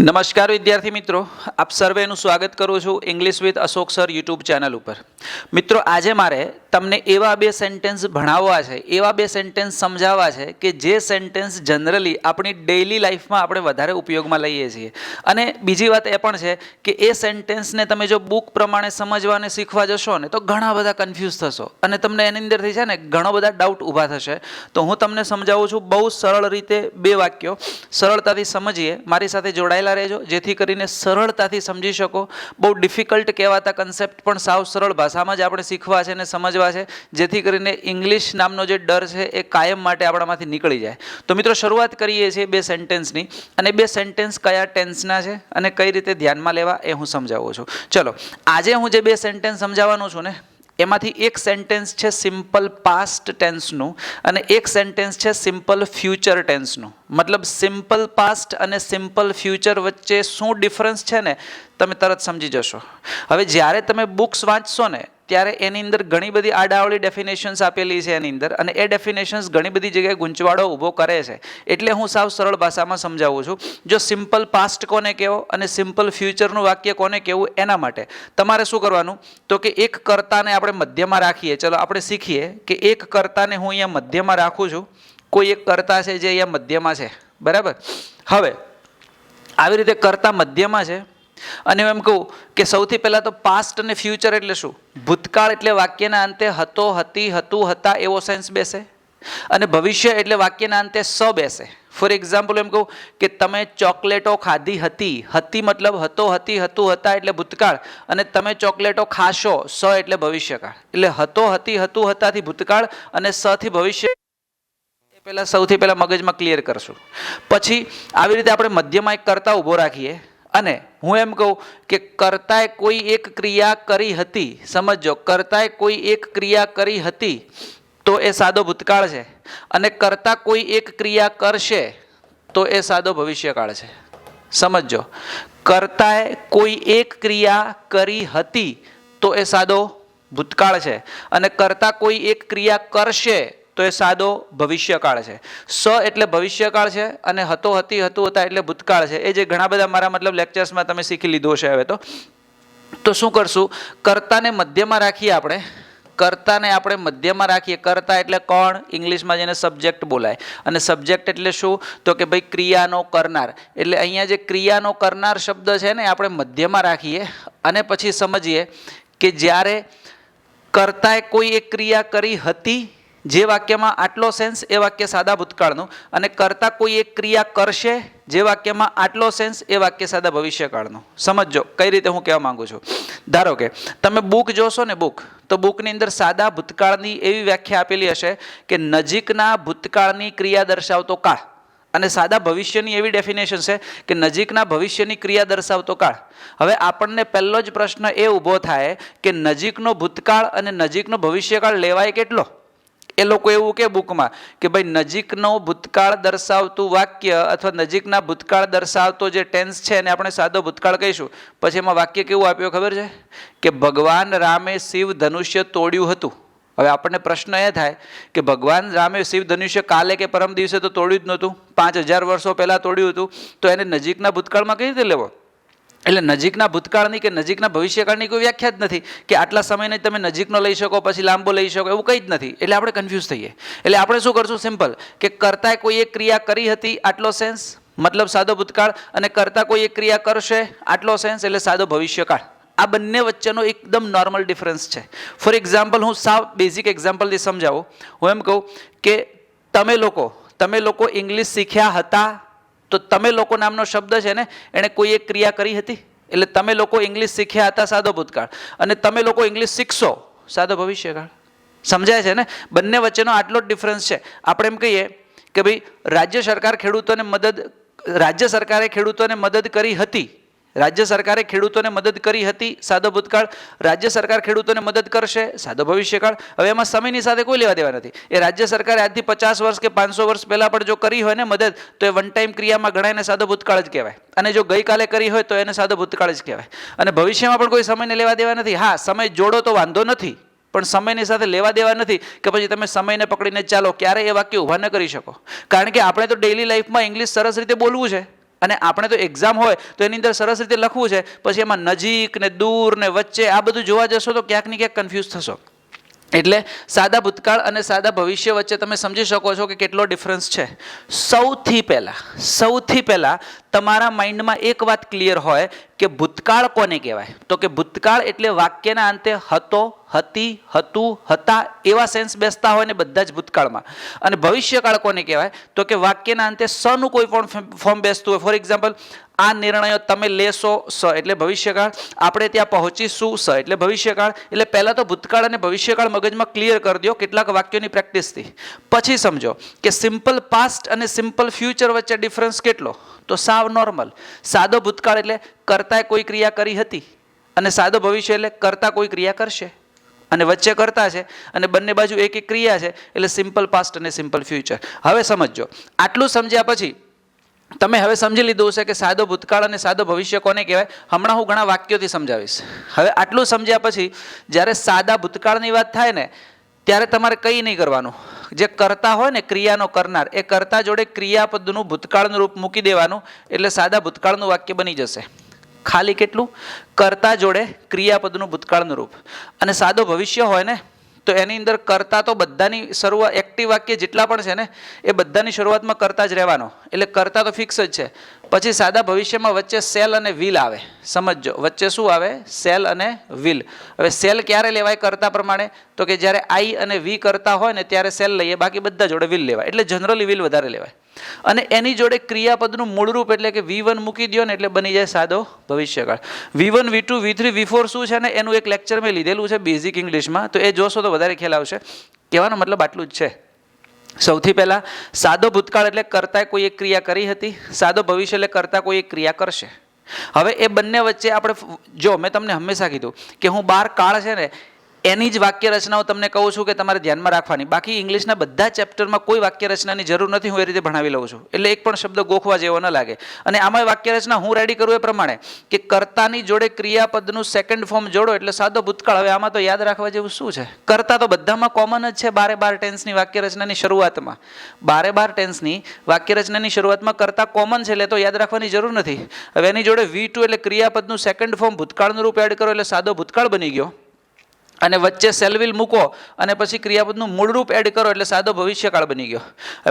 નમસ્કાર વિદ્યાર્થી મિત્રો, આપ સર્વેનું સ્વાગત કરું છું English with Ashok sir YouTube channel ઉપર. મિત્રો, આજે મારે તમને એવા બે સેન્ટેન્સ ભણાવવા છે, એવા બે સેન્ટેન્સ સમજાવવા છે કે જે સેન્ટેન્સ જનરલી આપણી ડેઇલી લાઈફમાં આપણે વધારે ઉપયોગમાં લઈએ છીએ. અને બીજી વાત એ પણ છે કે એ સેન્ટેન્સને તમે જો બુક પ્રમાણે સમજવા અને શીખવા જશો ને, તો ઘણા બધા કન્ફ્યુઝ થશો. અને તમને એની અંદરથી છે ને ઘણો બધા ડાઉટ ઊભા થશે. તો હું તમને સમજાવું છું બહુ સરળ રીતે બે વાક્યો. સરળતાથી સમજીએ. મારી સાથે જોડાયેલા રહેજો. જેથી કરીને સરળતાથી સમજી શકો. બહુ ડિફિકલ્ટ કહેવાતા કન્સેપ્ટ પણ સાવ સરળ ભાષામાં જ આપણે શીખવા છે અને સમજવા છે. જેથી કરીને ઇંગ્લિશ નામનો જે ડર છે એ કાયમ માટે આપણામાંથી નીકળી જાય. તો મિત્રો, શરૂઆત કરીએ છીએ બે સેન્ટેન્સની અને બે સેન્ટેન્સ કયા ટેન્સના છે અને કઈ રીતે ધ્યાનમાં લેવા એ હું સમજાવું છું. ચલો, આજે હું જે બે સેન્ટેન્સ સમજાવવાનો છું ને એમાંથી એક સેન્ટેન્સ છે સિમ્પલ પાસ્ટ ટેન્સનું અને એક સેન્ટેન્સ છે સિમ્પલ ફ્યુચર ટેન્સનું મતલબ સિમ્પલ પાસ્ટ અને સિમ્પલ ફ્યુચર વચ્ચે શું ડિફરન્સ છે ને? તમે તરત સમજી જશો. હવે જ્યારે તમે બુક્સ વાંચશો ને ત્યારે એની અંદર ઘણી બધી આડાવળી ડેફિનેશન્સ આપેલી છે એની અંદર અને એ ડેફિનેશન્સ ઘણી બધી જગ્યાએ ગૂંચવાડો ઊભો કરે છે. એટલે હું સાવ સરળ ભાષામાં સમજાવું છું. જો સિમ્પલ પાસ્ટ કોને કહેવો અને સિમ્પલ ફ્યુચરનું વાક્ય કોને કહેવું એના માટે. તમારે શું કરવાનું? તો કે એક કર્તાને આપણે મધ્યમાં રાખીએ. ચલો, આપણે શીખીએ કે એક કર્તાને હું અહીંયા મધ્યમાં રાખું છું. કોઈ એક કર્તા છે જે અહીંયા મધ્યમાં છે. બરાબર? હવે, આવી રીતે કર્તા મધ્યમાં છે. અને એમ કહું કે સૌથી પહેલાં તો પાસ્ટ અને ફ્યુચર એટલે શું? ભૂતકાળ એટલે વાક્યના અંતે હતો, હતી, હતું, હતા એવો સેન્સ બેસે. અને ભવિષ્ય એટલે વાક્યના અંતે સ બેસે. ફોર એક્ઝામ્પલ એમ કહું કે તમે ચોકલેટો ખાધી હતી. હતી મતલબ હતો, હતી, હતું, હતા એટલે ભૂતકાળ. અને તમે ચોકલેટો ખાશો, સ એટલે ભવિષ્યકાળ. એટલે હતો, હતી, હતું, હતાથી ભૂતકાળ અને સ થી ભવિષ્ય. એ પહેલાં સૌથી પહેલાં મગજમાં ક્લિયર કરશું. પછી આવી રીતે આપણે મધ્યમાં એક કરતા ઊભો રાખીએ. અને હું એમ કહું કે કરતાએ કોઈ એક ક્રિયા કરી હતી સમજો કરતાએ કોઈ એક ક્રિયા કરી હતી, તો એ સાદો ભૂતકાળ છે. અને કરતા કોઈ એક ક્રિયા કરશે, તો એ સાદો ભવિષ્યકાળ છે. સમજો કરતાએ કોઈ એક ક્રિયા કરી હતી, તો એ સાદો ભૂતકાળ છે. અને કરતા કોઈ એક ક્રિયા કરશે તો એ સાદો ભવિષ્યકાળ છે. સ એટલે ભવિષ્યકાળ છે અને હતો હતી હતું હતા એટલે ભૂતકાળ છે. એ જે ઘણા બધા મારા મતલબ લેક્ચર્સમાં તમે શીખી લીધો છે હવે તો. તો શું કરશું? કર્તાને મધ્યમાં રાખીએ આપણે. કર્તાને આપણે મધ્યમાં રાખીએ. કર્તા એટલે કોણ? ઇંગ્લિશમાં જેને સબ્જેક્ટ બોલાય. અને સબ્જેક્ટ એટલે શું? તો કે ભાઈ ક્રિયાનો કરનાર. એટલે અહીંયા જે ક્રિયાનો કરનાર શબ્દ છે ને આપણે મધ્યમાં રાખીએ. અને પછી સમજીએ કે જ્યારે કર્તાએ કોઈ એક ક્રિયા કરી હતી જે વાક્યમાં આટલો સેન્સ એ વાક્ય સાદા ભૂતકાળનું. અને કરતા કોઈ એક ક્રિયા કરશે, જે વાક્યમાં આટલો સેન્સ એ વાક્ય સાદા ભવિષ્યકાળનું. સમજો કઈ રીતે હું કહેવા માંગુ છું? ધારો કે, તમે બુક જોશો ને બુક તો બુકની અંદર સાદા ભૂતકાળની એવી વ્યાખ્યા આપેલી હશે કે નજીકના ભૂતકાળની ક્રિયા દર્શાવતો કાળ. અને સાદા ભવિષ્યની એવી ડેફિનેશન છે કે નજીકના ભવિષ્યની ક્રિયા દર્શાવતો કાળ. હવે આપણને પહેલો જ પ્રશ્ન એ ઊભો થાય કે નજીકનો ભૂતકાળ અને નજીકનો ભવિષ્યકાળ લેવાય કેટલો? એ લોકો એવું કે બુકમાં કે ભાઈ નજીકનો ભૂતકાળ દર્શાવતું વાક્ય અથવા નજીકના ભૂતકાળ દર્શાવતો જે ટેન્સ છે એને આપણે સાદો ભૂતકાળ કહીશું. પછી એમાં વાક્ય કેવું આપ્યું ખબર છે? કે ભગવાન રામે શિવ ધનુષ્ય તોડ્યું હતું. હવે આપણને પ્રશ્ન એ થાય કે ભગવાન રામે શિવ ધનુષ્ય કાલે કે પરમ દિવસે તો તોડ્યું જ નહોતું. પાંચ હજાર વર્ષો પહેલાં તોડ્યું હતું. તો એને નજીકના ભૂતકાળમાં કઈ રીતે લેવો? એટલે નજીકના ભૂતકાળની કે નજીકના ભવિષ્યકાળની કોઈ વ્યાખ્યા જ નથી કે આટલા સમયને તમે નજીકનો લઈ શકો, પછી લાંબો લઈ શકો, એવું કંઈ જ નથી. એટલે આપણે કન્ફ્યુઝ થઈએ. એટલે આપણે શું કરશું? સિમ્પલ કે કરતાં કોઈ એક ક્રિયા કરી હતી, આટલો સેન્સ મતલબ સાદો ભૂતકાળ. અને કરતાં કોઈ એક ક્રિયા કરશે, આટલો સેન્સ એટલે સાદો ભવિષ્યકાળ. આ બંને વચ્ચેનો એકદમ નોર્મલ ડિફરન્સ છે. ફોર એક્ઝામ્પલ હું સાવ બેઝિક એક્ઝામ્પલથી સમજાવું. હું એમ કહું કે તમે લોકો તમે લોકો ઇંગ્લિશ શીખ્યા હતા તો તમે લોકો નામનો શબ્દ છે ને, એણે કોઈ એક ક્રિયા કરી હતી? એટલે તમે લોકો ઇંગ્લિશ શીખ્યા હતા સાદો ભૂતકાળ. અને તમે લોકો ઇંગ્લિશ શીખશો સાદો ભવિષ્યકાળ. સમજાય છે ને? બંને વચ્ચેનો આટલો જ ડિફરન્સ છે. આપણે એમ કહીએ કે ભાઈ, રાજ્ય સરકાર ખેડૂતોને મદદ, રાજ્ય સરકારે ખેડૂતોને મદદ કરી હતી. રાજ્ય સરકારે ખેડૂતોને મદદ કરી હતી સાદો ભૂતકાળ. રાજ્ય સરકાર ખેડૂતોને મદદ કરશે સાદો ભવિષ્યકાળ. હવે એમાં સમયની સાથે કોઈ લેવા દેવા નથી. એ રાજ્ય સરકારે આજથી પચાસ વર્ષ કે પાંચસો વર્ષ પહેલાં પણ જો કરી હોય ને મદદ, તો એ વન ટાઈમ ક્રિયામાં ગણાયને સાદો ભૂતકાળ જ કહેવાય. અને જો ગઈકાલે કરી હોય તો એને સાદો ભૂતકાળ જ કહેવાય. અને ભવિષ્યમાં પણ કોઈ સમયને લેવા દેવા નથી. હા, સમય જોડો તો વાંધો નથી, પણ સમયની સાથે લેવા દેવા નથી કે પછી તમે સમયને પકડીને ચાલો, ક્યારે એ વાક્ય ઊભા ન કરી શકો. કારણ કે આપણે તો ડેઇલી લાઈફમાં ઇંગ્લિશ સરસ રીતે બોલવું છે. અને આપણે તો એક્ઝામ હોય તો એની અંદર સરસ રીતે લખવું છે. પછી એમાં નજીક ને દૂર ને વચ્ચે આ બધું જોવા જશો તો ક્યાંક ને ક્યાંક કન્ફ્યુઝ થશો. એટલે સાદા ભૂતકાળ અને સાદા ભવિષ્ય વચ્ચે તમે સમજી શકો છો કે કેટલો ડિફરન્સ છે. સૌથી પહેલાં સૌથી પહેલાં તમારા માઇન્ડમાં એક વાત ક્લિયર હોય કે ભૂતકાળ કોને કહેવાય? તો કે ભૂતકાળ એટલે વાક્યના અંતે હતો હતી, હતું, હતા એવા સેન્સ બેસતા હોય ને બધા જ ભૂતકાળમાં. અને ભવિષ્યકાળ કોને કહેવાય? તો કે વાક્યના અંતે સનું કોઈ પણ ફોર્મ બેસતું હોય. ફોર એક્ઝામ્પલ આ નિર્ણયો તમે લેશો સ એટલે ભવિષ્યકાળ. આપણે ત્યાં પહોંચીશું સ એટલે ભવિષ્યકાળ. એટલે પહેલાં તો ભૂતકાળ અને ભવિષ્યકાળ મગજમાં ક્લિયર કરી દો કેટલાક વાક્યોની પ્રેક્ટિસથી પછી સમજો કે સિમ્પલ પાસ્ટ અને સિમ્પલ ફ્યુચર વચ્ચે ડિફરન્સ કેટલો? તો સાવ નોર્મલ સાદો ભૂતકાળ એટલે કરતાંય કોઈ ક્રિયા કરી હતી. અને સાદો ભવિષ્ય એટલે કરતાં કોઈ ક્રિયા કરશે. અને વચ્ચે કરતા છે અને બંને બાજુ એક એક ક્રિયા છે એટલે સિમ્પલ પાસ્ટ અને સિમ્પલ ફ્યુચર હવે સમજો આટલું સમજ્યા પછી તમે હવે સમજી લીધું છે કે સાદો ભૂતકાળ અને સાદો ભવિષ્ય કોને કહેવાય? હમણાં હું ઘણા વાક્યોથી સમજાવીશ. હવે આટલું સમજ્યા પછી જ્યારે સાદા ભૂતકાળની વાત થાય ને, ત્યારે તમારે કંઈ નહીં કરવાનું. જે કરતા હોય ને ક્રિયાનો કરનાર, એ કરતા જોડે ક્રિયાપદનું ભૂતકાળનું રૂપ મૂકી દેવાનું એટલે સાદા ભૂતકાળનું વાક્ય બની જશે. ખાલી કેટલું? કરતા જોડે ક્રિયાપદનું ભૂતકાળનું રૂપ. અને સાદો ભવિષ્ય હોય ને, તો એની અંદર કરતા તો બધાની શરૂઆત, એક્ટિવ વાક્ય જેટલા પણ છે ને, એ બધાની શરૂઆતમાં કરતા જ રહેવાનો. એટલે કરતા તો ફિક્સ જ છે. પછી સાદા ભવિષ્યમાં વચ્ચે સેલ અને વિલ આવે. સમજજો, વચ્ચે શું આવે? સેલ અને વિલ. હવે સેલ ક્યારે લેવાય કરતા પ્રમાણે? તો કે જ્યારે આઈ અને વી કરતા હોય ને ત્યારે સેલ લઈએ. બાકી બધા જોડે વિલ લેવાય. એટલે જનરલી વિલ વધારે લેવાય. અને એની જોડે ક્રિયાપદનું મૂળરૂપ એટલે કે વી વન મૂકી દો ને એટલે બની જાય સાદો ભવિષ્યકાળ. V one, V two, V three, V four શું છે ને? એનું એક લેક્ચર મેં લીધેલું છે બેઝિક ઇંગ્લિશમાં. તો એ જોશો તો વધારે ખ્યાલ આવશે. કહેવાનો મતલબ આટલું જ છે. સૌથી પહેલાં સાદો ભૂતકાળ એટલે કરતાંય કોઈ એક ક્રિયા કરી હતી, સાદો ભવિષ્ય એટલે કરતા કોઈ એક ક્રિયા કરશે. હવે એ બંને વચ્ચે આપણે જો મેં તમને હંમેશા કીધું કે હું બાર કાળ છે ને એની જ વાક્ય રચનાઓ તમને કહું છું કે તમારે ધ્યાનમાં રાખવાની. બાકી ઇંગ્લિશના બધા ચેપ્ટરમાં કોઈ વાક્ય રચનાની જરૂર નથી, હું એ રીતે ભણાવી લઉં છું. એટલે એક પણ શબ્દ ગોખવા જેવો ન લાગે. અને આમાં વાક્ય રચના હું રેડી કરું એ પ્રમાણે કે કર્તાની જોડે ક્રિયાપદનું સેકન્ડ ફોર્મ જોડો એટલે સાદો ભૂતકાળ. હવે આમાં તો યાદ રાખવા જેવું શું છે? કરતા તો બધામાં કોમન જ છે બારે બાર ટેન્સની વાક્ય રચનાની શરૂઆતમાં. બારે બાર ટેન્સની વાક્ય રચનાની શરૂઆતમાં કરતા કોમન છે એટલે તો યાદ રાખવાની જરૂર નથી. હવે એની જોડે વી ટુ એટલે ક્રિયાપદનું સેકન્ડ ફોર્મ ભૂતકાળનું રૂપ એડ કરો એટલે સાદો ભૂતકાળ બની ગયો. અને વચ્ચે સેલવિલ મૂકો અને પછી ક્રિયાપદનું મૂળરૂપ એડ કરો એટલે સાદો ભવિષ્યકાળ બની ગયો.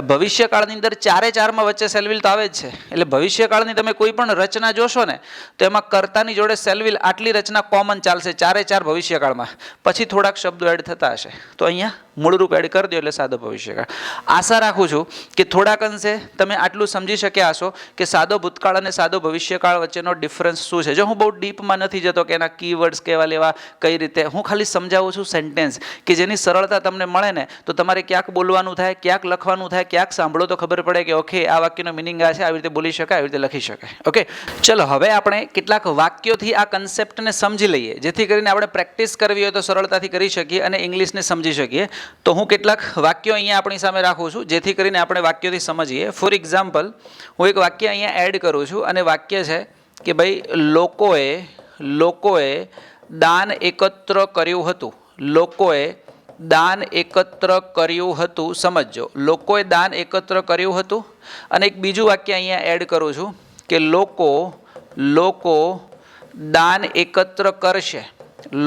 ભવિષ્યકાળની અંદર ચારે ચારમાં વચ્ચે સેલવિલ તો આવે જ છે. એટલે ભવિષ્યકાળની તમે કોઈ પણ રચના જોશો ને, તો એમાં કર્તાની જોડે સેલવિલ આટલી રચના કોમન ચાલશે ચારે ચાર ભવિષ્યકાળમાં. પછી થોડાક શબ્દો એડ થતા હશે. તો અહીંયા મૂળરૂપ એડ કરી દો એટલે સાદો ભવિષ્યકાળ આશા રાખું છું કે થોડાક અંશે તમે આટલું સમજી શક્યા હશો કે સાદો ભૂતકાળ અને સાદો ભવિષ્યકાળ વચ્ચેનો ડિફરન્સ શું છે. જો હું બહુ ડીપમાં નથી જતો કે એના કીવર્ડ્સ કેવા લેવા, કઈ રીતે, હું ખાલી સમજાવું છું સેન્ટેન્સ કે જેની સરળતા તમને મળે ને, તો તમારે ક્યાંક બોલવાનું થાય, ક્યાંક લખવાનું થાય, ક્યાંક સાંભળો તો ખબર પડે કે, ઓકે, આ વાક્યનો મિનિંગ આ છે, આવી રીતે બોલી શકાય, આવી રીતે લખી શકાય. ઓકે ચલો, હવે આપણે કેટલાક વાક્યોથી આ કન્સેપ્ટને સમજી લઈએ, જેથી કરીને આપણે પ્રેક્ટિસ કરવી હોય તો સરળતાથી કરી શકીએ અને ઇંગ્લિશને સમજી શકીએ. તો હું કેટલાક વાક્યો અહીંયા આપણી સામે રાખું છું, જેથી કરીને આપણે વાક્યોથી સમજીએ. ફોર એક્ઝામ્પલ હું એક વાક્ય અહીંયા એડ કરું છું, અને વાક્ય છે કે ભાઈ, લોકોએ લોકોએ દાન એકત્ર કર્યું હતું. લોકોએ દાન એકત્ર કર્યું હતું, સમજજો. લોકોએ દાન એકત્ર કર્યું હતું, અને એક બીજું વાક્ય અહીંયા એડ કરું છું કે લોકો લોકો દાન એકત્ર કરશે.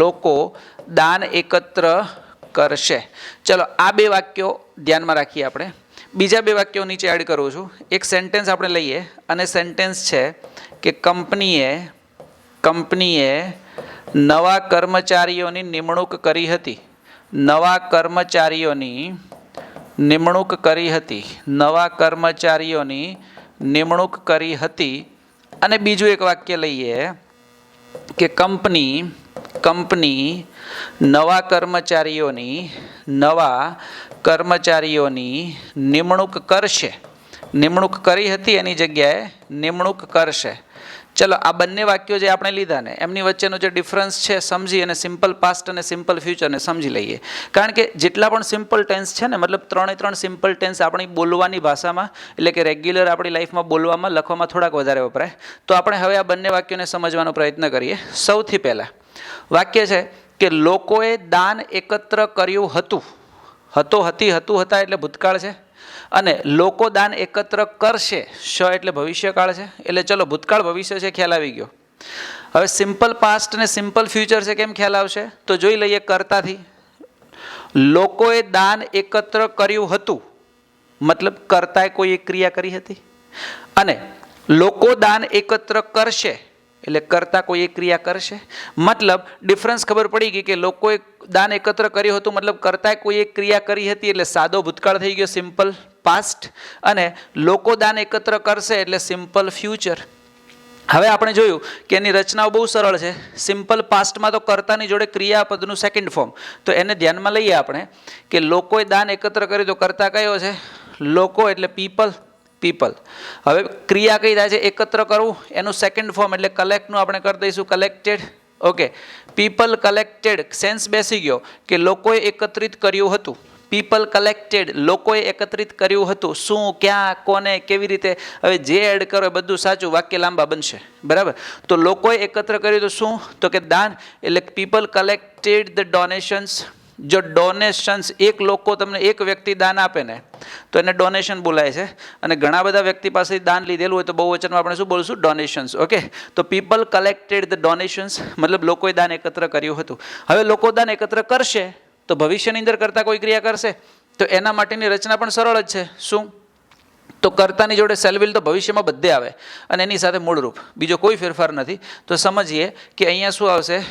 લોકો દાન એકત્ર કરશે. ચલો, આ બે વાક્યો ધ્યાનમાં રાખીએ આપણે. બીજા બે વાક્યો નીચે એડ કરું છું. એક સેન્ટેન્સ આપણે લઈએ અને સેન્ટેન્સ છે કે કંપનીએ કંપનીએ નવા કર્મચારીઓની નિમણૂક કરી હતી. નવા કર્મચારીઓની નિમણૂક કરી હતી. નવા કર્મચારીઓની નિમણૂક કરી હતી. અને બીજું એક વાક્ય લઈએ કે કંપની કંપની નવા કર્મચારીઓની નવા કર્મચારીઓની નિમણૂક કરશે. નિમણૂક કરી હતી એની જગ્યાએ, નિમણૂક કરશે. ચલો, આ બંને વાક્યો જે આપણે લીધા ને, એમની વચ્ચેનો જે ડિફરન્સ છે, સમજી અને સિમ્પલ પાસ્ટ અને સિમ્પલ ફ્યુચરને સમજી લઈએ. કારણ કે જેટલા પણ સિમ્પલ ટેન્સ છે ને, મતલબ ત્રણે ત્રણ સિમ્પલ ટેન્સ આપણી બોલવાની ભાષામાં, એટલે કે રેગ્યુલર આપણી લાઈફમાં બોલવામાં, લખવામાં થોડાક વધારે વપરાય. તો આપણે હવે આ બંને વાક્યોને સમજવાનો પ્રયત્ન કરીએ. સૌથી પહેલાં વાક્ય છે કે લોકોએ દાન એકત્ર કર્યું હતું. હતો, હતી, હતું, હતા એટલે ભૂતકાળ છે. અને લોકો દાન એકત્ર કરશે શ એટલે ભવિષ્યકાળ છે. એટલે ચલો, ભૂતકાળ ભવિષ્ય છે, ખ્યાલ આવી ગયો. હવે સિમ્પલ પાસ્ટ ને સિમ્પલ ફ્યુચર છે, કેમ ખ્યાલ આવશે? તો જોઈ લઈએ કરતાથી. લોકોએ દાન એકત્ર કર્યું હતું. મતલબ કરતાએ કોઈ એક ક્રિયા કરી હતી. અને લોકો દાન એકત્ર કરશે. એટલે કરતા કોઈ એક ક્રિયા કરશે? મતલબ ડિફરન્સ ખબર પડી ગઈ કે લોકોએ દાન એકત્ર કર્યું હતું, મતલબ કરતા કોઈ એક ક્રિયા કરી હતી એટલે સાદો ભૂતકાળ થઈ ગયો સિમ્પલ પાસ્ટ અને લોકો દાન એકત્ર કરશે એટલે સિમ્પલ ફ્યુચર હવે આપણે જોયું કે એની રચનાઓ બહુ સરળ છે. સિમ્પલ પાસ્ટમાં તો કર્તાની જોડે ક્રિયાપદનું સેકન્ડ ફોર્મ તો એને ધ્યાનમાં લઈએ આપણે કે લોકોએ દાન એકત્ર કર્યું તો કર્તા કયો છે? લોકો એટલે પીપલ પીપલ હવે ક્રિયા કઈ થાય છે? એકત્ર કરવું. એનું સેકન્ડ ફોર્મ એટલે કલેક્ટનું આપણે કરી દઈશું. Collected okay people collected sense બેસી ગયો કે લોકોએ એકત્રિત કર્યું હતું. પીપલ કલેક્ટેડ લોકોએ એકત્રિત કર્યું હતું. શું, ક્યાં, કોને, કેવી રીતે? હવે જે એડ કરો એ બધું સાચું વાક્ય લાંબા બનશે. બરાબર? તો લોકોએ એકત્ર કર્યું તો શું? તો કે દાન. એટલે પીપલ કલેક્ટેડ ધ ડોનેશન્સ જો ડોનેશન્સ એક લોકો તમને એક વ્યક્તિ દાન આપે ને, તો એને ડોનેશન બોલાય છે. અને ઘણા બધા વ્યક્તિ પાસે દાન લીધેલું હોય તો બહુ વચનમાં આપણે શું બોલશું? ડોનેશન્સ ઓકે તો પીપલ કલેક્ટેડ ધ ડોનેશન્સ મતલબ લોકોએ દાન એકત્ર કર્યું હતું. હવે લોકો દાન એકત્ર કરશે તો ભવિષ્યની અંદર કરતાં કોઈ ક્રિયા કરશે? તો એના માટેની રચના પણ સરળ જ છે. શું? તો કર્તાની જોડે સેલવિલ તો ભવિષ્યમાં બધે આવે. અને એની સાથે મૂળરૂપ. બીજો કોઈ ફેરફાર નથી. તો સમજીએ કે અહીંયા શું આવશે?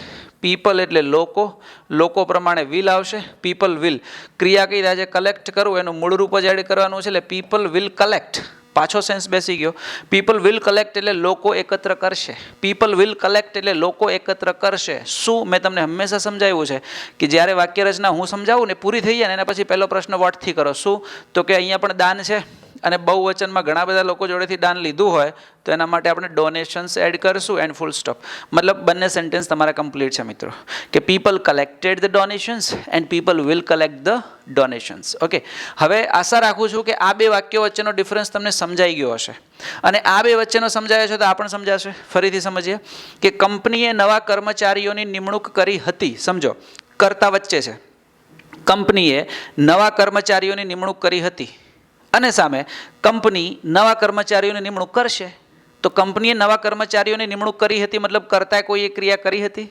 પીપલ એટલે લોકો. લોકો પ્રમાણે વિલ આવશે. People will. ક્રિયા કઈ થાય કલેક્ટ કરવું એનું મૂળરૂપ જ એડ કરવાનું છે એટલે પીપલ વિલ કલેક્ટ. પાછો સેન્સ બેસી ગયો. પીપલ વિલ કલેક્ટ એટલે લોકો એકત્ર કરશે. પીપલ વિલ કલેક્ટ એટલે લોકો એકત્ર કરશે. શું? મેં તમને હંમેશા સમજાવ્યું છે કે જ્યારે વાક્ય રચના હું સમજાવું ને પૂરી થઈ જાય ને એના પછી પહેલો પ્રશ્ન વોટથી કરો. શું? તો કે અહીંયા પણ દાન છે. અને બહુ વચનમાં ઘણા બધા લોકો જોડેથી દાન લીધું હોય, તો એના માટે આપણે ડોનેશન્સ એડ કરશું એન્ડ ફૂલ સ્ટોપ મતલબ બંને સેન્ટેન્સ તમારા કમ્પ્લીટ છે મિત્રો. કે people collected the donations and people will collect the donations okay હવે આશા રાખું છું કે આ બે વાક્યો વચ્ચેનો ડિફરન્સ તમને સમજાઈ ગયો હશે. અને આ બે વચ્ચેનો સમજાયો છે તો આ પણ સમજાશે. ફરીથી સમજીએ કે કંપનીએ નવા કર્મચારીઓની નિમણૂક કરી હતી. સમજો. કરતા વચ્ચે છે. કંપનીએ નવા કર્મચારીઓની નિમણૂક કરી હતી. અને સામે કંપની નવા કર્મચારીઓની નિમણૂક કરશે. તો કંપનીએ નવા કર્મચારીઓની નિમણૂક કરી હતી, મતલબ કરતા કોઈ એક ક્રિયા કરી હતી?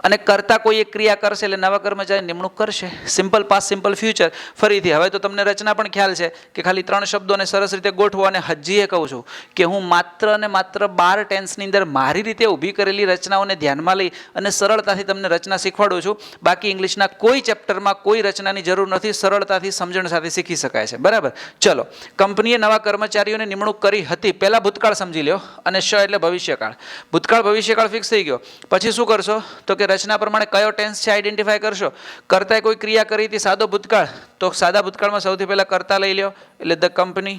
અને કરતા એક ક્રિયા કરશે એટલે નવા કર્મચારી નિમણૂક કરશે? સિમ્પલ પાસ સિમ્પલ ફ્યુચર ફરીથી, હવે તો તમને રચના પણ ખ્યાલ છે કે ખાલી ત્રણ શબ્દોને સરસ રીતે ગોઠવો અને એ કહું છું કે હું માત્ર અને માત્ર બાર ટેન્સની અંદર મારી રીતે ઊભી કરેલી રચનાઓને ધ્યાનમાં લઈ અને સરળતાથી તમને રચના શીખવાડું છું. બાકી ઇંગ્લિશના કોઈ ચેપ્ટરમાં કોઈ રચનાની જરૂર નથી. સરળતાથી સમજણ સાથે શીખી શકાય છે. બરાબર? ચલો. કંપનીએ નવા કર્મચારીઓની નિમણૂક કરી હતી. પહેલાં ભૂતકાળ સમજી લ્યો. અને શ એટલે ભવિષ્યકાળ. ભૂતકાળ ભવિષ્યકાળ ફિક્સ થઈ ગયો. પછી શું કરશો? તો કે રચના પ્રમાણે કયો ટેન્સ છે આઈડેન્ટિફાય કરશો? કરતાએ કોઈ ક્રિયા કરી હતી સાદો ભૂતકાળ, તો સાદા ભૂતકાળમાં સૌથી પહેલાં કરતા લઈ લ્યો. એટલે ધ કંપની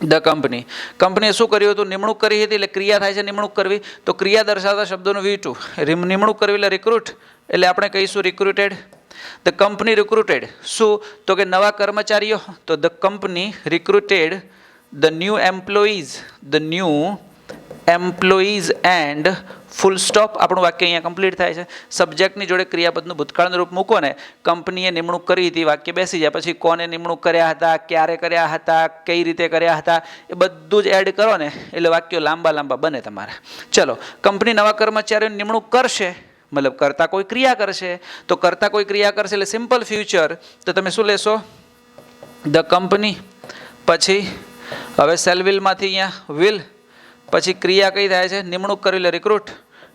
ધ કંપની કંપનીએ શું કર્યું હતું? નિમણૂક કરી હતી એટલે ક્રિયા થાય છે નિમણૂક કરવી. તો ક્રિયા દર્શાવતા શબ્દોનું વી ટુ નિમણૂક કરવી એટલે રિક્રુટ એટલે આપણે કહીશું રિક્રુટેડ ધ કંપની રિક્રુટેડ શું? તો કે નવા કર્મચારીઓ. તો the company recruited the new employees the new employees and full stop આપણું વાક્ય અહીંયા કમ્પ્લીટ થાય છે. સબ્જેક્ટની જોડે ક્રિયાપદનું ભૂતકાળનું રૂપ મૂકો ને. કંપનીએ નિમણૂક કરી હતી, વાક્ય બેસી જાય. પછી કોને નિમણૂક કર્યા હતા, ક્યારે કર્યા હતા, કઈ રીતે કર્યા હતા, એ બધું જ એડ કરો ને. એટલે વાક્યો લાંબા લાંબા બને તમારા. ચલો કંપની નવા કર્મચારીઓની નિમણૂક કરશે, મતલબ કરતા કોઈ ક્રિયા કરશે, તો કરતા કોઈ ક્રિયા કરશે એટલે સિમ્પલ ફ્યુચર તો તમે શું લેશો? ધ કંપની પછી હવે સેલ વિલમાંથી અહીંયા વિલ, પછી ક્રિયા કઈ થાય છે? નિમણૂક કરી લે રિક્રુટ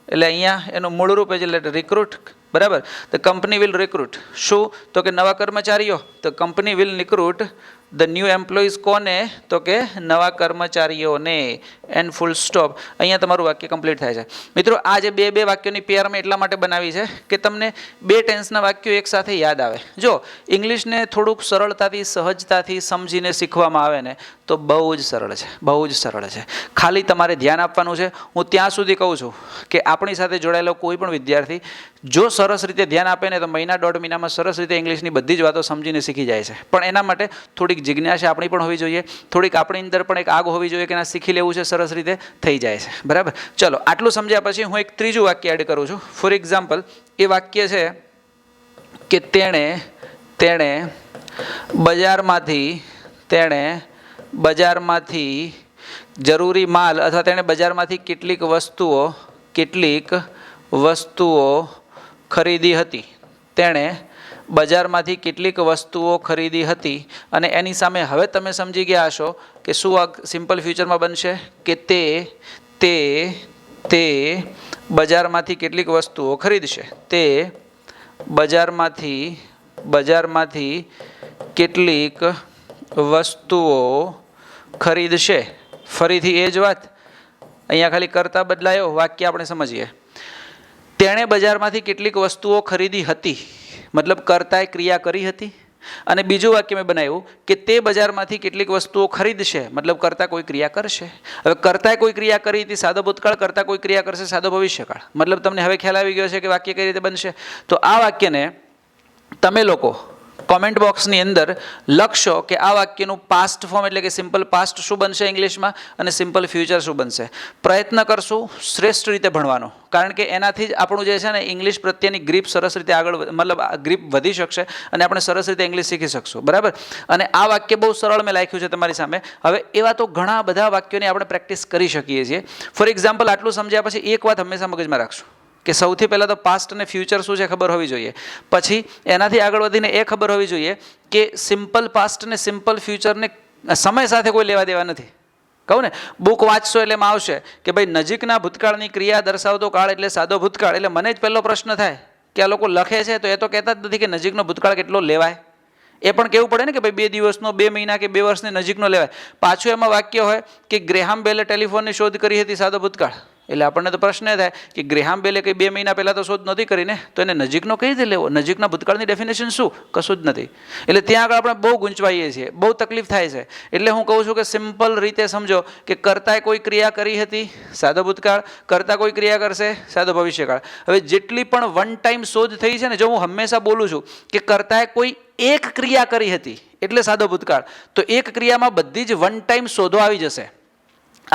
એટલે અહીંયા એનું મૂળ રૂપ છે એટલે રિક્રુટ બરાબર? તો કંપની વિલ રિક્રુટ શું? તો કે નવા કર્મચારીઓ. તો company will recruit the new employees કોને? તો કે નવા કર્મચારીઓને. એન્ડ ફૂલ સ્ટોપ અહીંયા તમારું વાક્ય કમ્પ્લીટ થાય છે. મિત્રો, આ જે બે બે વાક્યોની પેર મેં એટલા માટે બનાવી છે કે તમને બે ટેન્સના વાક્યો એકસાથે યાદ આવે. જો, ઇંગ્લિશને થોડુંક સરળતાથી, સહજતાથી સમજીને શીખવામાં આવે ને, તો બહુ જ સરળ છે. બહુ જ સરળ છે. ખાલી તમારે ધ્યાન આપવાનું છે. હું ત્યાં સુધી કહું છું કે આપણી સાથે જોડાયેલો કોઈ પણ વિદ્યાર્થી, જો સરસ રીતે ધ્યાન આપે ને, તો મહિના દોઢ મહિનામાં સરસ રીતે ઇંગ્લિશની બધી જ વાતો સમજીને શીખી જાય છે. પણ એના માટે થોડીક જિજ્ઞાસા આપણી પણ હોવી જોઈએ. થોડીક આપણી અંદર પણ એક આગ હોવી જોઈએ કે ના શીખી લેવું છે, સરસ રીતે થઈ જાય છે. બરાબર? ચલો, આટલું સમજ્યા પછી હું એક ત્રીજું વાક્ય એડ કરું છું. ફોર એક્ઝામ્પલ એ વાક્ય છે કે તેણે તેણે બજારમાંથી તેણે બજારમાંથી જરૂરી માલ અથવા તેણે બજારમાંથી કેટલીક વસ્તુઓ કેટલીક વસ્તુઓ ખરીદી હતી. તેણે બજારમાંથી કેટલીક વસ્તુઓ ખરીદી હતી અને એની સામે હવે તમે સમજી ગયા હશો કે શું આ સિમ્પલ ફ્યુચરમાં બનશે કે તે તે તે બજારમાંથી કેટલીક વસ્તુઓ ખરીદશે. તે બજારમાંથી બજારમાંથી કેટલીક વસ્તુઓ ખરીદશે. ફરીથી એ જ વાત. અહીંયા ખાલી કરતા બદલાયો વાક્ય આપણે સમજીએ. તેણે બજારમાંથી કેટલીક વસ્તુઓ ખરીદી હતી. મતલબ કરતાએ ક્રિયા કરી હતી? અને બીજું વાક્ય મેં બનાવ્યું કે તે બજારમાંથી કેટલીક વસ્તુઓ ખરીદશે, મતલબ કરતા કોઈ ક્રિયા કરશે. હવે કરતાએ કોઈ ક્રિયા કરી હતી સાદો ભૂતકાળ, કરતા કોઈ ક્રિયા કરશે સાદો ભવિષ્યકાળ. મતલબ તમને હવે ખ્યાલ આવી ગયો છે કે વાક્ય કઈ રીતે બનશે? તો આ વાક્યને તમે લોકો કોમેન્ટ બોક્સની અંદર લખશો કે આ વાક્યનું પાસ્ટ ફોર્મ એટલે કે સિમ્પલ પાસ્ટ શું બનશે ઇંગ્લિશમાં અને સિમ્પલ ફ્યુચર શું બનશે. પ્રયત્ન કરશું શ્રેષ્ઠ રીતે ભણવાનો. કારણ કે એનાથી જ આપણું જે છે ને ઇંગ્લિશ પ્રત્યેની ગ્રીપ સરસ રીતે આગળ મતલબ ગ્રીપ વધી શકશે અને આપણે સરસ રીતે ઇંગ્લિશ શીખી શકશું. બરાબર? અને આ વાક્ય બહુ સરળ મેં લખ્યું છે તમારી સામે. હવે એવા તો ઘણા બધા વાક્યોની આપણે પ્રેક્ટિસ કરી શકીએ છીએ. ફોર એક્ઝામ્પલ આટલું સમજ્યા પછી એક વાત હંમેશા મગજમાં રાખશું. કે સૌથી પહેલાં તો પાસ્ટ અને ફ્યુચર શું છે ખબર હોવી જોઈએ. પછી એનાથી આગળ વધીને એ ખબર હોવી જોઈએ કે સિમ્પલ પાસ્ટ અને સિમ્પલ ફ્યુચરને સમય સાથે કોઈ લેવા દેવા નથી. કહું ને? બુક વાંચશો એટલે એમાં આવશે કે ભાઈ નજીકના ભૂતકાળની ક્રિયા દર્શાવતો કાળ એટલે સાદો ભૂતકાળ. એટલે મને જ પહેલો પ્રશ્ન થાય કે આ લોકો લખે છે તો એ તો કહેતા જ નથી કે નજીકનો ભૂતકાળ કેટલો લેવાય. એ પણ કેવું પડે ને કે ભાઈ બે દિવસનો, બે મહિના કે બે વર્ષની નજીકનો લેવાય. પાછું એમાં વાક્ય હોય કે ગ્રેહામ બેલે ટેલિફોનની શોધ કરી હતી સાદો ભૂતકાળ. એટલે આપણને તો પ્રશ્ન એ થાય કે ગ્રેહામ બેલે કંઈ બે મહિના પહેલાં તો શોધ નથી કરીને તો એને નજીકનો કઈ રીતે લેવો? નજીકના ભૂતકાળની ડેફિનેશન શું? કશું જ નથી. એટલે ત્યાં આગળ આપણે બહુ ગૂંચવાઈએ છીએ, બહુ તકલીફ થાય છે. એટલે હું કહું છું કે સિમ્પલ રીતે સમજો કે કરતાએ કોઈ ક્રિયા કરી હતી? સાદો ભૂતકાળ. કરતા કોઈ ક્રિયા કરશે? સાદો ભવિષ્યકાળ. હવે જેટલી પણ વન ટાઈમ શોધ થઈ છે ને, જો હું હંમેશા બોલું છું કે કરતાએ કોઈ એક ક્રિયા કરી હતી, એટલે સાદો ભૂતકાળ, તો એક ક્રિયામાં બધી જ વન ટાઈમ શોધો આવી જશે.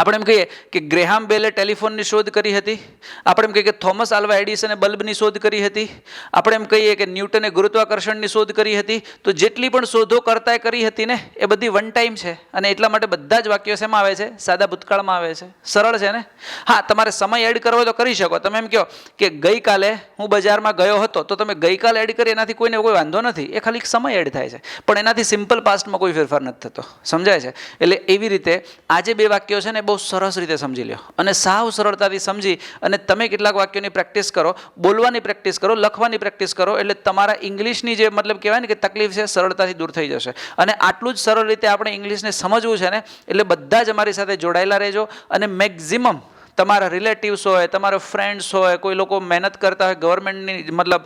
આપણે એમ કહીએ કે ગ્રેહામ બેલે ટેલિફોનની શોધ કરી હતી. આપણે એમ કહીએ કે થોમસ આલ્વા એડિસને બલ્બની શોધ કરી હતી. આપણે એમ કહીએ કે ન્યૂટને ગુરુત્વાકર્ષણની શોધ કરી હતી. તો જેટલી પણ શોધો કરતાએ કરી હતી ને, એ બધી વન ટાઈમ છે. અને એટલા માટે બધા જ વાક્યો શેમાં આવે છે? સાદા ભૂતકાળમાં આવે છે. સરળ છે ને? હા, તમારે સમય એડ કરવો તો કરી શકો. તમે એમ કહો કે ગઈકાલે હું બજારમાં ગયો હતો, તો તમે ગઈકાલે એડ કરી, એનાથી કોઈને કોઈ વાંધો નથી. એ ખાલી સમય એડ થાય છે. પણ એનાથી સિમ્પલ પાસ્ટમાં કોઈ ફેરફાર નથી થતો. સમજાય છે? એટલે એવી રીતે આજે બે વાક્યો છે ને બહુ સરસ રીતે સમજી લ્યો. અને સાવ સરળતાથી સમજી અને તમે કેટલાક વાક્યોની પ્રેક્ટિસ કરો, બોલવાની પ્રેક્ટિસ કરો, લખવાની પ્રેક્ટિસ કરો, એટલે તમારા ઇંગ્લિશની જે મતલબ કહેવાય ને કે તકલીફ છે, સરળતાથી દૂર થઈ જશે. અને આટલું જ સરળ રીતે આપણે ઇંગ્લિશને સમજવું છે ને, એટલે બધા જ અમારી સાથે જોડાયેલા રહેજો અને મેક્ઝિમમ તમારા રિલેટિવ્સ હોય, તમારા ફ્રેન્ડ્સ હોય, કોઈ લોકો મહેનત કરતા હોય ગવર્મેન્ટની મતલબ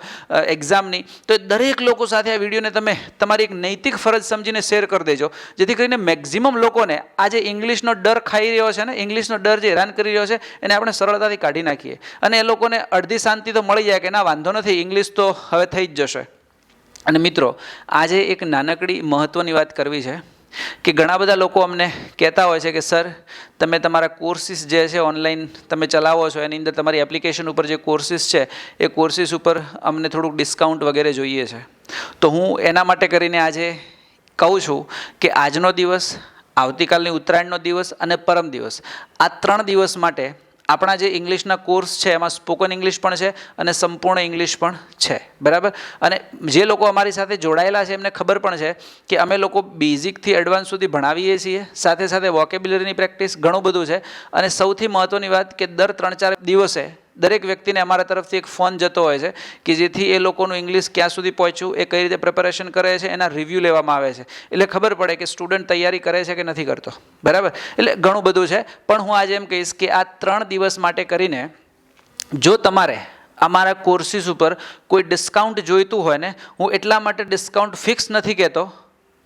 એક્ઝામની તો એ દરેક લોકો સાથે આ વિડીયોને તમે તમારી એક નૈતિક ફરજ સમજીને શેર કરી દેજો. જેથી કરીને મેક્ઝિમમ લોકોને આ જે ઇંગ્લિશનો ડર ખાઈ રહ્યો છે ને ઇંગ્લિશનો ડર જે હેરાન કરી રહ્યો છે, એને આપણે સરળતાથી કાઢી નાખીએ. અને એ લોકોને અડધી શાંતિ તો મળી જાય કે ના, વાંધો નથી ઇંગ્લિશ તો હવે થઈ જ જશે. અને મિત્રો, આજે એક નાનકડી મહત્ત્વની વાત કરવી છે. કે ઘણા બધા લોકો અમને કહેતા હોય છે કે, સર, તમે તમારા કોર્સિસ જે છે ઓનલાઈન તમે ચલાવો છો, એની અંદર તમારી એપ્લિકેશન ઉપર જે કોર્સિસ છે, એ કોર્સિસ ઉપર અમને થોડુંક ડિસ્કાઉન્ટ વગેરે જોઈએ છે. તો હું એના માટે કરીને આજે કહું છું કે આજનો દિવસ, આવતીકાલની ઉત્તરાયણનો દિવસ અને પરમ દિવસ, આ ત્રણ દિવસ માટે આપણા જે ઇંગ્લિશના કોર્સ છે, એમાં સ્પોકન ઇંગ્લિશ પણ છે અને સંપૂર્ણ ઇંગ્લિશ પણ છે. બરાબર? અને જે લોકો અમારી સાથે જોડાયેલા છે, એમને ખબર પણ છે કે અમે લોકો બેઝિકથી એડવાન્સ સુધી ભણાવીએ છીએ. સાથે સાથે વોકેબ્યુલરીની પ્રેક્ટિસ ઘણું બધું છે. અને સૌથી મહત્ત્વની વાત કે દર ત્રણ ચાર દિવસે દરેક વ્યક્તિને અમારા તરફથી એક ફોન જતો હોય છે કે જેથી એ લોકોનું ઇંગ્લિશ ક્યાં સુધી પહોંચ્યું, એ કઈ રીતે પ્રિપેરેશન કરે છે, એના રિવ્યૂ લેવામાં આવે છે. એટલે ખબર પડે કે સ્ટુડન્ટ તૈયારી કરે છે કે નથી કરતો. બરાબર? એટલે ઘણું બધું છે. પણ હું આજે એમ કહીશ કે આ ત્રણ દિવસ માટે કરીને જો તમારે અમારા કોર્સિસ ઉપર કોઈ ડિસ્કાઉન્ટ જોઈતું હોય ને, હું એટલા માટે ડિસ્કાઉન્ટ ફિક્સ નથી કહેતો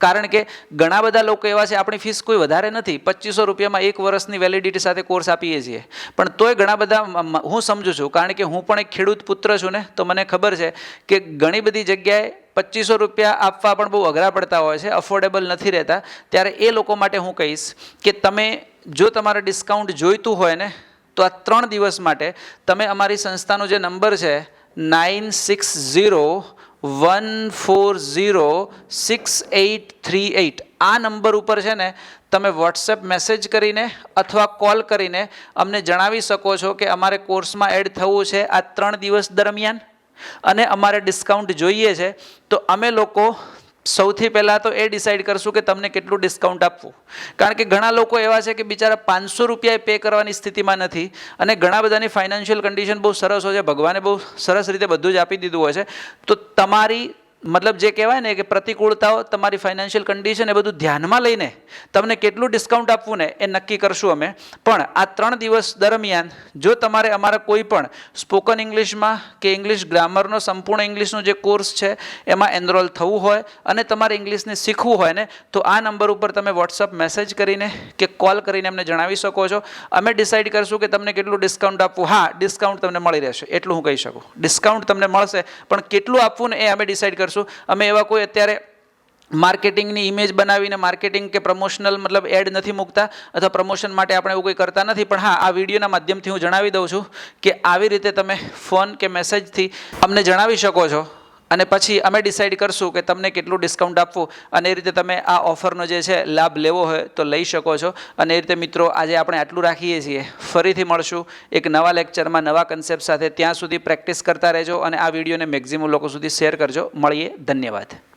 કારણ કે ઘણા બધા લોકો એવા છે, આપણી ફીસ કોઈ વધારે નથી, પચીસો રૂપિયામાં એક વર્ષની વેલિડિટી સાથે કોર્સ આપીએ છીએ. પણ તોય ઘણા બધા હું સમજુ છું, કારણ કે હું પણ એક ખેડૂત પુત્ર છું ને, તો મને ખબર છે કે ઘણી બધી જગ્યાએ પચીસો રૂપિયા આપવા પણ બહુ અઘરા પડતા હોય છે અફોર્ડેબલ નથી રહેતા. ત્યારે એ લોકો માટે હું કહીશ કે તમે, જો તમારે ડિસ્કાઉન્ટ જોઈતું હોય ને, તો આ ત્રણ દિવસ માટે તમે અમારી સંસ્થાનો જે નંબર છે nine six zero one four zero six eight three eight આ નંબર ઉપર છે ને, તમે વોટ્સએપ મેસેજ કરીને અથવા કોલ કરીને અમને જણાવી શકો છો કે અમારે કોર્સમાં એડ થવું છે આ ત્રણ દિવસ દરમિયાન. અને અમારે ડિસ્કાઉન્ટ જોઈએ છે. તો અમે લોકો સૌથી પહેલાં તો એ ડિસાઈડ કરશું કે તમને કેટલું ડિસ્કાઉન્ટ આપવું. કારણ કે ઘણા લોકો એવા છે કે બિચારા પાંચસો રૂપિયા પે કરવાની સ્થિતિમાં નથી અને ઘણા બધાની ફાઇનાન્શિયલ કન્ડિશન બહુ સરસ હોય છે. ભગવાને બહુ સરસ રીતે બધું જ આપી દીધું હોય છે. તો તમારી મતલબ જે કહેવાય ને કે પ્રતિકૂળતાઓ, તમારી ફાઇનાન્શિયલ કન્ડિશન એ બધું ધ્યાનમાં લઈને તમને કેટલું ડિસ્કાઉન્ટ આપવું ને એ નક્કી કરશું અમે. પણ આ ત્રણ દિવસ દરમિયાન જો તમારે અમારા કોઈ પણ સ્પોકન ઇંગ્લિશમાં કે ઇંગ્લિશ ગ્રામરનો સંપૂર્ણ ઇંગ્લિશનો જે કોર્સ છે, એમાં એનરોલ થવું હોય અને તમારે ઇંગ્લિશને શીખવું હોય ને, તો આ નંબર ઉપર તમે વોટ્સઅપ મેસેજ કરીને કે કોલ કરીને અમને જણાવી શકો છો. અમે ડિસાઇડ કરશું કે તમને કેટલું ડિસ્કાઉન્ટ આપવું. હા ડિસ્કાઉન્ટ તમને મળી રહેશે. એટલું હું કહી શકું. ડિસ્કાઉન્ટ તમને મળશે, પણ કેટલું આપવું ને એ અમે ડિસાઇડ કરશું અમે એવા કોઈ અત્યારે માર્કેટિંગની ઇમેજ બનાવીને માર્કેટિંગ કે પ્રમોશનલ મતલબ એડ નથી મૂકતા અથવા પ્રમોશન માટે આપણે એવું કંઈ કરતા નથી. પણ હા, આ વિડીયોના માધ્યમથી હું જણાવી દઉં છું કે આવી રીતે તમે ફોન કે મેસેજથી અમને જણાવી શકો છો. અને પછી અમે ડિસાઇડ કરશું કે તમને કેટલું ડિસ્કાઉન્ટ આપવું. અને એ રીતે તમે આ ઓફરનો જે છે, લાભ લેવો હોય તો લઈ શકો છો. અને એ રીતે મિત્રો, આજે આપણે આટલું રાખીએ છીએ. ફરીથી મળશું એક નવા લેક્ચરમાં નવા કન્સેપ્ટ સાથે. ત્યાં સુધી પ્રેક્ટિસ કરતા રહેજો અને આ વિડીયોને મેક્ઝિમમ લોકો સુધી શેર કરજો. મળીએ. ધન્યવાદ.